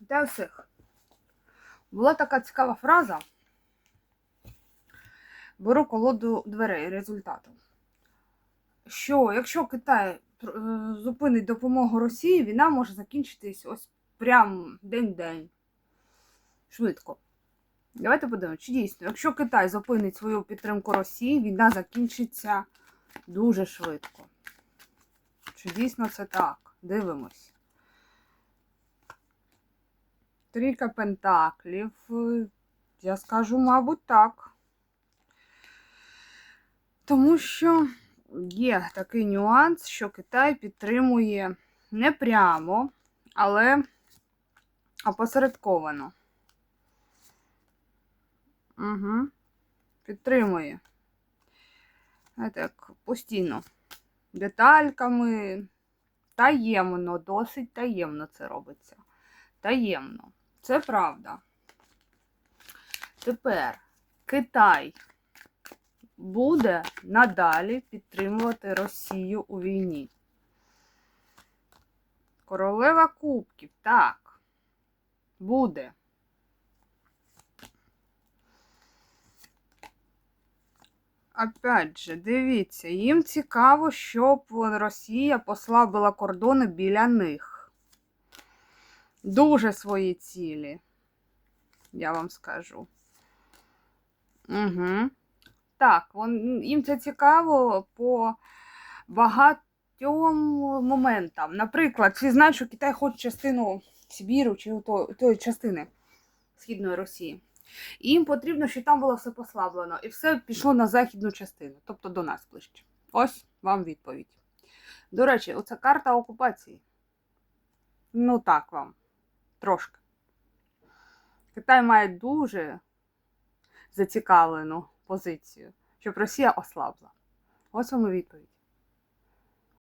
Вітаю всіх. Була така цікава фраза. Беру колоду дверей результату. Що якщо Китай е, зупинить допомогу Росії, війна може закінчитись ось прям день-день. Швидко. Давайте подивимося, чи дійсно, якщо Китай зупинить свою підтримку Росії, війна закінчиться дуже швидко. Чи дійсно це так? Дивимось. Трійка пентаклів. Я скажу, мабуть, так. Тому що є такий нюанс, що Китай підтримує не прямо, але опосередковано. Угу. Підтримує. Як постійно. Детальками. Таємно, досить таємно це робиться. Таємно. Це правда. Тепер Китай буде надалі підтримувати Росію у війні. Королева Кубків, так. Буде. Опять же, дивіться, їм цікаво, щоб Росія послабила кордони біля них. Дуже свої цілі, я вам скажу. Угу. Так, вон, їм це цікаво по багатьом моментам. Наприклад, всі знають, що Китай хоче частину Сибіру чи тої частини Східної Росії. І їм потрібно, щоб там було все послаблено. І все пішло на західну частину, тобто до нас ближче. Ось вам відповідь. До речі, оця карта окупації. Ну так вам. Трошки. Китай має дуже зацікавлену позицію, щоб Росія ослабла. Ось вам відповідь.